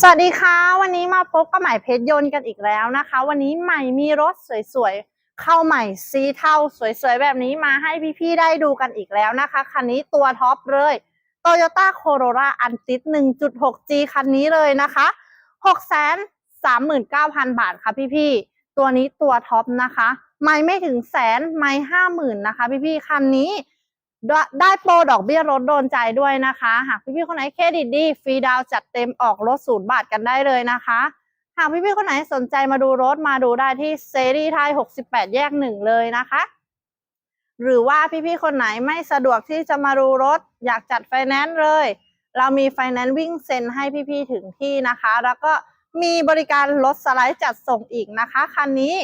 สวัสดีค่ะ วันนี้มาพบกับใหม่เพชรยนต์กันอีกแล้วนะคะ วันนี้ใหม่มีรถสวยๆเข้าใหม่สีเทาสวยๆแบบนี้มาให้พี่ๆได้ดูกันอีกแล้วนะคะคันนี้ตัวท็อปเลย Toyota Corolla Antis 1.6G คันนี้เลยนะคะ 639,000 บาทค่ะพี่ๆตัวนี้ตัวท็อปนะคะ ไม่ไม่ถึงแสนไม่ห้าหมื่นนะคะ พี่ๆคันนี้ ได้โปรดอกเบี้ยรถโดนใจด้วยนะคะ หากพี่ๆคนไหนเครดิตดีฟรีดาวจัดเต็มออกรถศูนย์บาทกันได้เลยนะคะ หากพี่ๆคนไหนสนใจมาดูรถมาดูได้ที่เซรีไทย 68 แยกหนึ่งเลยนะคะ หรือว่าพี่ๆคนไหนไม่สะดวกที่จะมาดูรถ อยากจัดไฟแนนซ์เลย เรามีไฟแนนซ์วิ่งเซ็นให้พี่ๆถึงที่นะคะ แล้วก็มีบริการรถสไลด์จัดส่งอีกนะคะคันนี้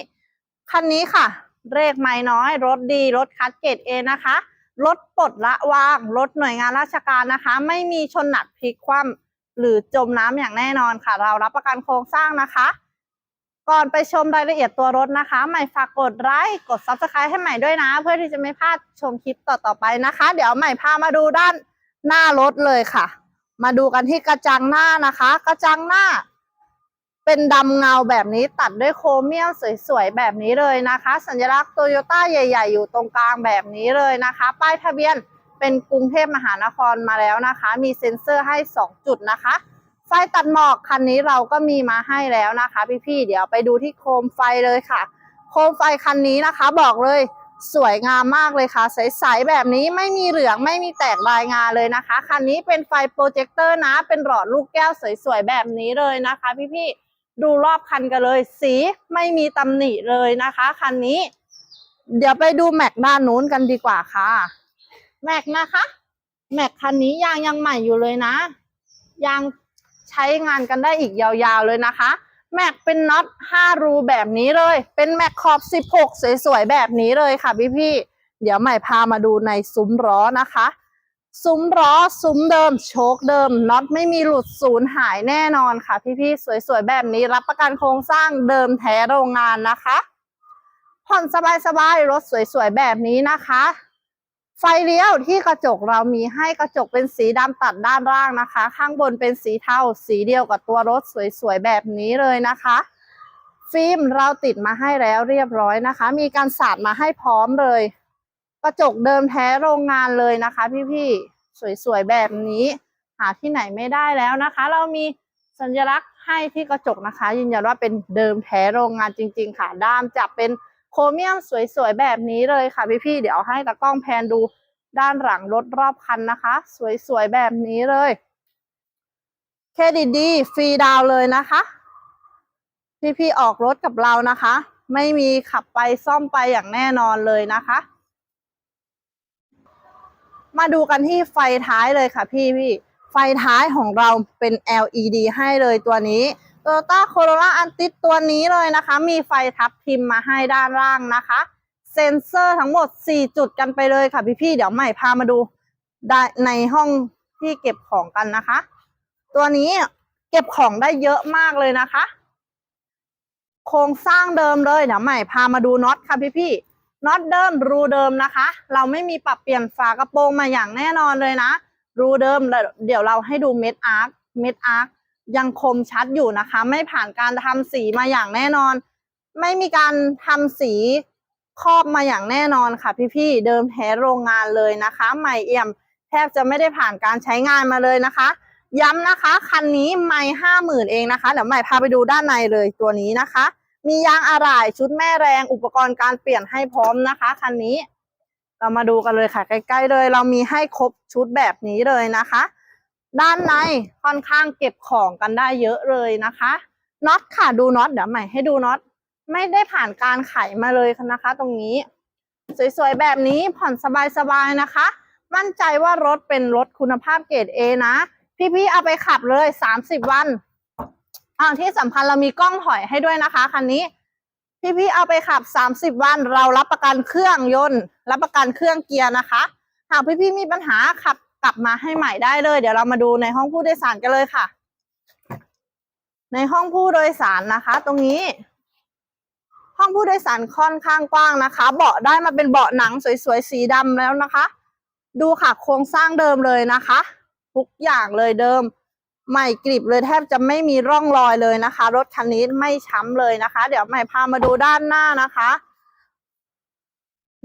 คันนี้ค่ะเลขไม่น้อยรถดีรถคัดเกรดเอนะคะ รถปลดละวางรถหน่วยงานราชการนะคะ ไม่มีชนหนักพลิกคว่ำหรือจมน้ำอย่างแน่นอนค่ะ เรารับประกันโครงสร้างนะคะ ก่อนไปชมรายละเอียดตัวรถนะคะ ใหม่ฝากกดไลค์กด subscribe ให้ใหม่ด้วยนะ เพื่อที่จะไม่พลาดชมคลิปต่อๆไปนะคะ เดี๋ยวใหม่พามาดูด้านหน้ารถเลยค่ะ มาดูกันที่กระจังหน้านะคะ กระจังหน้า เป็นดำเงาแบบนี้ตัดด้วยโครเมียมสวยๆ แบบนี้เลยนะคะ สัญลักษณ์โตโยต้าใหญ่ ๆ อยู่ตรงกลางแบบนี้เลยนะคะ ป้ายทะเบียนเป็นกรุงเทพมหานครมาแล้วนะคะ มีเซ็นเซอร์ให้ 2 จุดนะคะไฟตัดหมอกคันนี้เราก็มีมาให้แล้วนะคะ พี่ๆเดี๋ยวไปดูที่โคมไฟเลยค่ะ โคมไฟคันนี้นะคะบอกเลยสวยงามมากเลยค่ะ ใสๆแบบนี้ไม่มีเหลืองไม่มีแตกลายงาเลยนะคะคันนี้เป็นไฟโปรเจคเตอร์นะเป็นหลอดลูกแก้วสวยๆแบบนี้เลยนะคะ พี่ๆ ดูรอบคันกันเลย สีไม่มีตำหนิเลยนะคะ คันนี้ เดี๋ยวไปดูแม็กด้านนู้นกันดีกว่าค่ะ แม็กนะคะ แม็กคันนี้ยางยังใหม่อยู่เลยนะ ยางใช้งานกันได้อีกยาวๆเลยนะคะ แม็กเป็นน็อต5รูแบบนี้เลย เป็นแม็กขอบ 16 สวยๆแบบนี้เลยค่ะพี่ๆเดี๋ยวใหม่พามาดูในซุ้มล้อนะคะ ซุ้มล้อซุ้มเดิม โชคเดิมน็อตไม่มีหลุดศูนย์หายแน่นอนค่ะ พี่ๆสวยๆแบบนี้รับประกันโครงสร้างเดิมแท้โรงงานนะคะผ่อนสบายๆรถสวยๆแบบนี้นะคะไฟเลี้ยวที่กระจกเรามีให้กระจกเป็นสีดำตัดด้านล่างนะคะ ข้างบนเป็นสีเทาสีเดียวกับตัวรถสวยๆแบบนี้เลยนะคะ ฟิล์มเราติดมาให้แล้วเรียบร้อยนะคะ มีการสาดมาให้พร้อมเลย กระจกเดิมแท้โรงงานเลยนะคะ พี่ๆสวยๆแบบนี้ หาที่ไหนไม่ได้แล้วนะคะ เรามีสัญลักษณ์ให้ที่กระจกนะคะ ยืนยันว่าเป็นเดิมแท้โรงงานจริง ๆ ค่ะ ด้ามจะเป็นโครเมียมสวยๆแบบนี้เลยค่ะพี่ๆเดี๋ยวให้ตากล้องแพนดูด้านหลังรถรอบคันนะคะ สวยๆแบบนี้เลยเครดิตดีฟรีดาวเลยนะคะพี่ๆออกรถกับเรานะคะ ไม่มีขับไปซ่อมไปอย่างแน่นอนเลยนะคะ มาดูกันที่ไฟท้ายเลยค่ะพี่พี่ ไฟท้ายของเราเป็น LED ให้เลยตัวนี้ Toyota Corolla Antis ตัวนี้เลยนะคะ มีไฟทับทิมมาให้ด้านล่างนะคะ เซ็นเซอร์ทั้งหมด 4 จุดกันไปเลยค่ะพี่พี่เดี๋ยวใหม่พามาดูในห้องที่เก็บของกันนะคะ ตัวนี้เก็บของได้เยอะมากเลยนะคะ โครงสร้างเดิมเลยเดี๋ยวใหม่พามาดูน็อตค่ะพี่พี่ น็อตเดิมรูเดิมนะคะ เราไม่มีปรับเปลี่ยนฝากระโปรงมาอย่างแน่นอนเลยนะ รูเดิมเดี๋ยวเราให้ดูเม็ดอาร์คเม็ดอาร์คยังคมชัดอยู่นะคะ ไม่ผ่านการทำสีมาอย่างแน่นอน ไม่มีการทำสีครอบมาอย่างแน่นอนค่ะพี่ๆเดิมแท้โรงงานเลยนะคะ ใหม่เอี่ยมแทบจะไม่ได้ผ่านการใช้งานมาเลยนะคะ ย้ำนะคะ คันนี้ไม่ห้าหมื่นเองนะคะเดี๋ยวใหม่พาไปดูด้านในเลยตัวนี้นะคะ มียางอะไหล่ชุดแม่แรงอุปกรณ์การเปลี่ยนให้พร้อมนะคะคันนี้ เรามาดูกันเลยค่ะ ใกล้ๆเลย เรามีให้ครบชุดแบบนี้เลยนะคะ ด้านในค่อนข้างเก็บของกันได้เยอะเลยนะคะน็อตค่ะดูน็อตเดี๋ยวใหม่ให้ดูน็อตไม่ได้ผ่านการไขมาเลยนะคะ ตรงนี้ สวยๆแบบนี้ผ่อนสบายๆนะคะ มั่นใจว่ารถเป็นรถคุณภาพเกรด A นะ พี่ๆเอาไปขับเลยสามสิบวัน อ่าที่สำคัญเรามีกล้องถอยให้ด้วยนะคะคันนี้ พี่ๆเอาไปขับ 30 วันเรารับประกันเครื่องยนต์ รับประกันเครื่องเกียร์นะคะ หากพี่ๆมีปัญหาขับกลับมาให้ใหม่ได้เลย เดี๋ยวเรามาดูในห้องผู้โดยสารกันเลยค่ะ ในห้องผู้โดยสารนะคะ ตรงนี้ ห้องผู้โดยสารค่อนข้างกว้างนะคะ เบาะได้มาเป็นเบาะหนังสวยๆสีดำแล้วนะคะ ดูค่ะโครงสร้างเดิมเลยนะคะ ทุกอย่างเลยเดิม ใหม่กริบเลยแทบจะไม่มีร่องรอยเลยนะคะ รถคันนี้ไม่ช้ำเลยนะคะ เดี๋ยวใหม่พามาดูด้านหน้านะคะ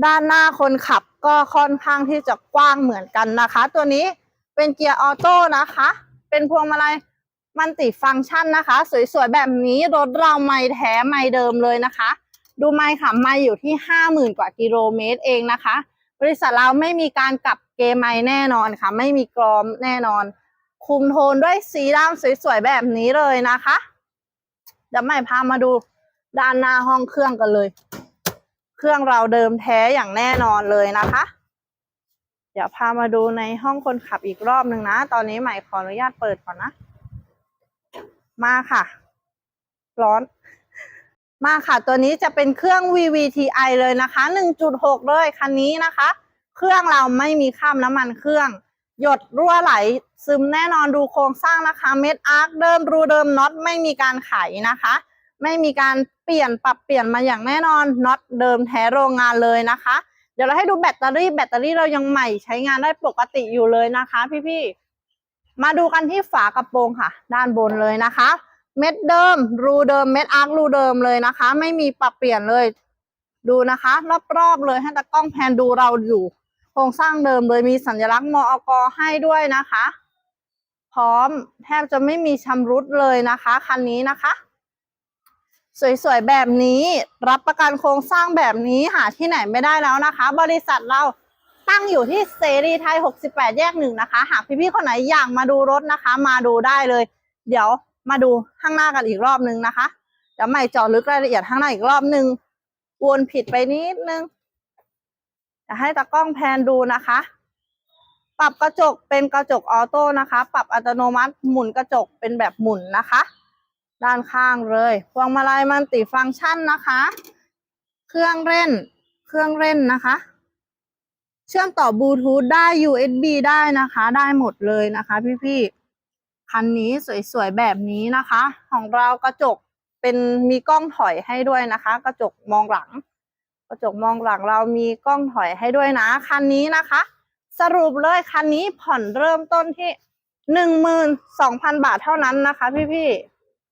ด้านหน้าคนขับก็ค่อนข้างที่จะกว้างเหมือนกันนะคะ ตัวนี้เป็นเกียร์ออโต้นะคะ เป็นพวงมาลัยมันติฟังก์ชันนะคะ สวยๆแบบนี้รถเราไม่แท้ไม่เดิมเลยนะคะ ดูไม่ค่ะไม่อยู่ที่ห้าหมื่นกว่ากิโลเมตรเองนะคะ บริษัทเราไม่มีการกลับเกมไม่แน่นอนค่ะ ไม่มีกรอมแน่นอน คุมโทนด้วยสีดำสวยๆแบบนี้เลยนะคะเดี๋ยวใหม่พามาดูด้านหน้าห้องเครื่องกันเลย เครื่องเราเดิมแท้อย่างแน่นอนเลยนะคะ เดี๋ยวพามาดูในห้องคนขับอีกรอบหนึ่งนะ ตอนนี้ใหม่ขออนุญาตเปิดก่อนนะ มาค่ะ ร้อน มาค่ะตัวนี้จะเป็นเครื่อง VVTi เลยนะคะ 1.6 เลยคันนี้นะคะ เครื่องเราไม่มีข้ามน้ำมันเครื่อง หยดรั่วไหลซึมแน่นอนดูโครงสร้างนะคะ เม็ดอาร์คเดิมรูเดิมน็อตไม่มีการไขนะคะ ไม่มีการเปลี่ยนปรับเปลี่ยนมาอย่างแน่นอนน็อตเดิมแท้โรงงานเลยนะคะ เดี๋ยวเราให้ดูแบตเตอรี่แบตเตอรี่เรายังใหม่ใช้งานได้ปกติอยู่เลยนะคะ พี่ๆมาดูกันที่ฝากระโปรงค่ะ ด้านบนเลยนะคะ เม็ดเดิม รูเดิมเม็ดอาร์ครูเดิมเลยนะคะ ไม่มีปรับเปลี่ยนเลย ดูนะคะ รอบๆเลยให้ตากล้องแพนดูเราอยู่ โครงสร้างเดิมเลยมีสัญลักษณ์มอกให้ด้วยนะคะ พร้อมแทบจะไม่มีชำรุดเลยนะคะ คันนี้นะคะ สวยๆแบบนี้รับประกันโครงสร้างแบบนี้หาที่ไหนไม่ได้แล้วนะคะ บริษัทเราตั้งอยู่ที่เสรีไทย 68 แยกหนึ่งนะคะ หากพี่ๆคนไหนอยากมาดูรถนะคะ มาดูได้เลย เดี๋ยวมาดูข้างหน้ากันอีกรอบนึงนะคะ เดี๋ยวใหม่จาะลึกรายละเอียดข้างหน้าอีกรอบนึง วนผิดไปนิดนึง จะให้ตากล้องแพนดูนะคะ ปรับกระจกเป็นกระจกออโต้นะคะ ปรับอัตโนมัติหมุนกระจกเป็นแบบหมุนนะคะ ด้านข้างเลย พวงมาลัยมันติฟังก์ชันนะคะ เครื่องเล่น เครื่องเล่นนะคะ เชื่อมต่อบลูทูธได้ USB ได้นะคะ ได้หมดเลยนะคะพี่ๆ คันนี้สวยๆ แบบนี้นะคะ ของเรากระจกเป็นมีกล้องถอยให้ด้วยนะคะ กระจกมองหลัง กระจกมองหลังเรามีกล้องถอยให้ด้วยนะ คันนี้นะคะ สรุปเลยคันนี้ผ่อนเริ่มต้นที่หนึ่งหมื่นสองพันบาทเท่านั้นนะคะ พี่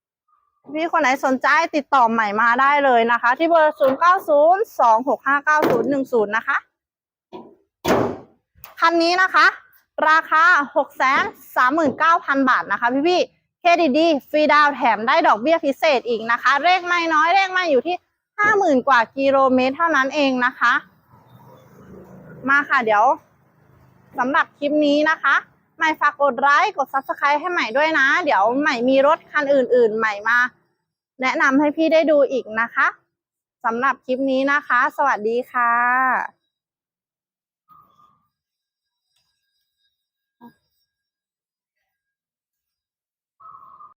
ๆพี่คนไหนสนใจติดต่อใหม่มาได้เลยนะคะ ที่เบอร์ศูนย์เก้าศูนย์สองหกห้าเก้าศูนย์หนึ่งศูนย์นะคะคันนี้นะคะ ราคาหกแสนสามหมื่นเก้าพันบาทนะคะ พี่พี่เครดิตดีฟรีดาวแถมได้ดอกเบี้ยพิเศษอีกนะคะเลขไม่น้อยเลขไม่อยู่ที่ ห้าหมื่นกว่ากิโลเมตรเท่านั้นเองนะคะ มาค่ะเดี๋ยวสำหรับคลิปนี้นะคะใหม่ฝากกดไลค์กด subscribe ให้ใหม่ด้วยนะ เดี๋ยวใหม่มีรถคันอื่น ๆ ใหม่มา แนะนำให้พี่ได้ดูอีกนะคะสำหรับคลิปนี้นะคะ สวัสดีค่ะ